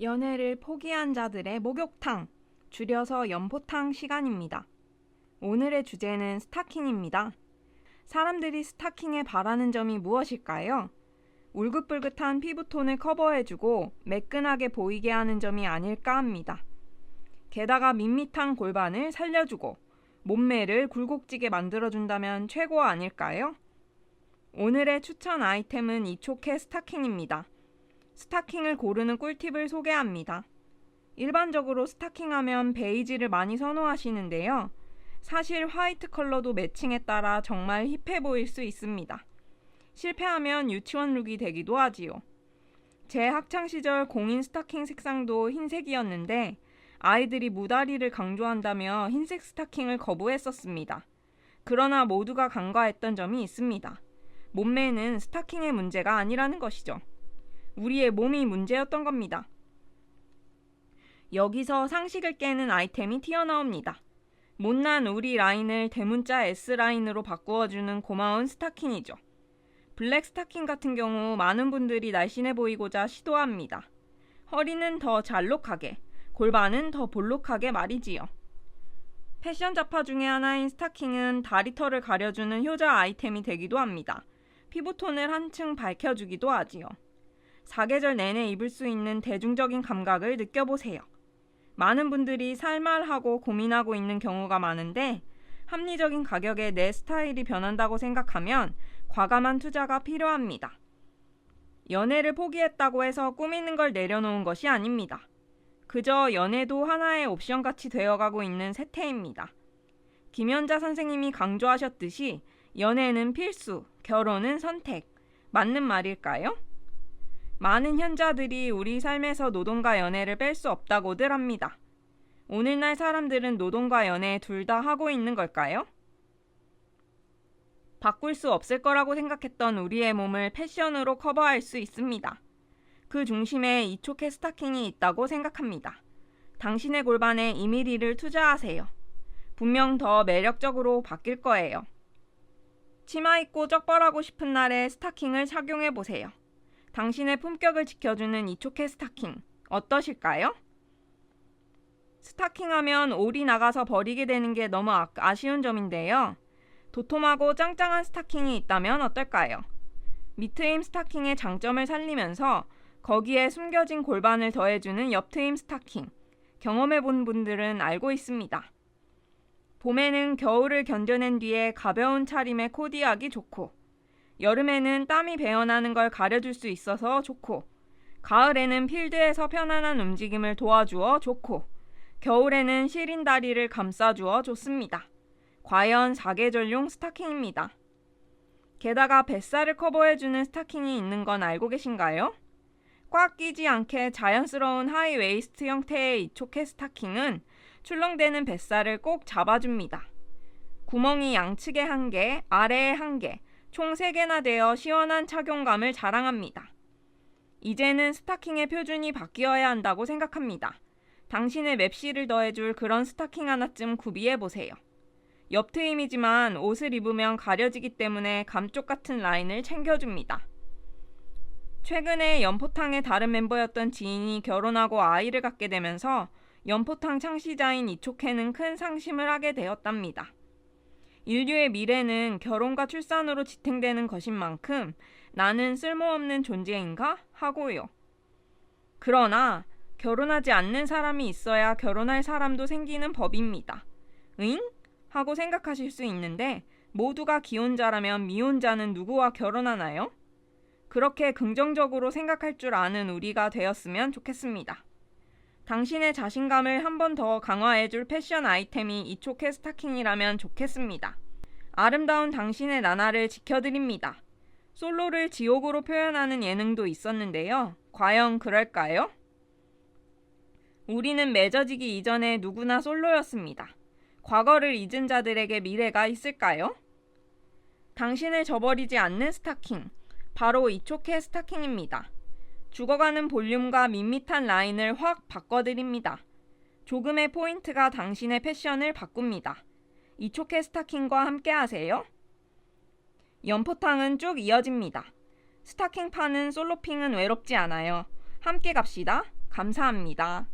연애를 포기한 자들의 목욕탕, 줄여서 연포탕 시간입니다. 오늘의 주제는 스타킹입니다. 사람들이 스타킹에 바라는 점이 무엇일까요? 울긋불긋한 피부톤을 커버해주고 매끈하게 보이게 하는 점이 아닐까 합니다. 게다가 밋밋한 골반을 살려주고 몸매를 굴곡지게 만들어준다면 최고 아닐까요? 오늘의 추천 아이템은 이초케 스타킹입니다. 스타킹을 고르는 꿀팁을 소개합니다. 일반적으로 스타킹 하면 베이지를 많이 선호하시는데요. 사실 화이트 컬러도 매칭에 따라 정말 힙해 보일 수 있습니다. 실패하면 유치원 룩이 되기도 하지요. 제 학창 시절 공인 스타킹 색상도 흰색이었는데 아이들이 무다리를 강조한다며 흰색 스타킹을 거부했었습니다. 그러나 모두가 간과했던 점이 있습니다. 몸매는 스타킹의 문제가 아니라는 것이죠. 우리의 몸이 문제였던 겁니다. 여기서 상식을 깨는 아이템이 튀어나옵니다. 못난 우리 라인을 대문자 S라인으로 바꾸어주는 고마운 스타킹이죠. 블랙 스타킹 같은 경우 많은 분들이 날씬해 보이고자 시도합니다. 허리는 더 잘록하게, 골반은 더 볼록하게 말이지요. 패션 잡화 중의 하나인 스타킹은 다리털을 가려주는 효자 아이템이 되기도 합니다. 피부톤을 한층 밝혀주기도 하지요. 사계절 내내 입을 수 있는 대중적인 감각을 느껴보세요. 많은 분들이 살말하고 고민하고 있는 경우가 많은데 합리적인 가격에 내 스타일이 변한다고 생각하면 과감한 투자가 필요합니다. 연애를 포기했다고 해서 꾸미는 걸 내려놓은 것이 아닙니다. 그저 연애도 하나의 옵션 같이 되어가고 있는 세태입니다. 김연자 선생님이 강조하셨듯이 연애는 필수, 결혼은 선택. 맞는 말일까요? 많은 현자들이 우리 삶에서 노동과 연애를 뺄 수 없다고들 합니다. 오늘날 사람들은 노동과 연애 둘 다 하고 있는 걸까요? 바꿀 수 없을 거라고 생각했던 우리의 몸을 패션으로 커버할 수 있습니다. 그 중심에 이초케 스타킹이 있다고 생각합니다. 당신의 골반에 2mm를 투자하세요. 분명 더 매력적으로 바뀔 거예요. 치마 입고 쩍벌하고 싶은 날에 스타킹을 착용해 보세요. 당신의 품격을 지켜주는 이 초케 스타킹 어떠실까요? 스타킹 하면 올이 나가서 버리게 되는 게 너무 아, 아쉬운 점인데요. 도톰하고 짱짱한 스타킹이 있다면 어떨까요? 밑트임 스타킹의 장점을 살리면서 거기에 숨겨진 골반을 더해주는 옆트임 스타킹. 경험해본 분들은 알고 있습니다. 봄에는 겨울을 견뎌낸 뒤에 가벼운 차림에 코디하기 좋고, 여름에는 땀이 배어나는 걸 가려줄 수 있어서 좋고, 가을에는 필드에서 편안한 움직임을 도와주어 좋고, 겨울에는 시린 다리를 감싸주어 좋습니다. 과연 사계절용 스타킹입니다. 게다가 뱃살을 커버해주는 스타킹이 있는 건 알고 계신가요? 꽉 끼지 않게 자연스러운 하이 웨이스트 형태의 이초케 스타킹은 출렁대는 뱃살을 꼭 잡아줍니다. 구멍이 양측에 한 개, 아래에 한 개, 총 3개나 되어 시원한 착용감을 자랑합니다. 이제는 스타킹의 표준이 바뀌어야 한다고 생각합니다. 당신의 맵시를 더해줄 그런 스타킹 하나쯤 구비해 보세요. 옆 트임이지만 옷을 입으면 가려지기 때문에 감쪽 같은 라인을 챙겨줍니다. 최근에 연포탕의 다른 멤버였던 지인이 결혼하고 아이를 갖게 되면서 연포탕 창시자인 이초케는 큰 상심을 하게 되었답니다. 인류의 미래는 결혼과 출산으로 지탱되는 것인 만큼 나는 쓸모없는 존재인가? 하고요. 그러나 결혼하지 않는 사람이 있어야 결혼할 사람도 생기는 법입니다. 응? 하고 생각하실 수 있는데 모두가 기혼자라면 미혼자는 누구와 결혼하나요? 그렇게 긍정적으로 생각할 줄 아는 우리가 되었으면 좋겠습니다. 당신의 자신감을 한 번 더 강화해줄 패션 아이템이 이초케 스타킹이라면 좋겠습니다. 아름다운 당신의 나날을 지켜드립니다. 솔로를 지옥으로 표현하는 예능도 있었는데요. 과연 그럴까요? 우리는 맺어지기 이전에 누구나 솔로였습니다. 과거를 잊은 자들에게 미래가 있을까요? 당신을 저버리지 않는 스타킹. 바로 이초케 스타킹입니다. 죽어가는 볼륨과 밋밋한 라인을 확 바꿔드립니다. 조금의 포인트가 당신의 패션을 바꿉니다. 이초케 스타킹과 함께 하세요. 연포탕은 쭉 이어집니다. 스타킹 파는 솔로핑은 외롭지 않아요. 함께 갑시다. 감사합니다.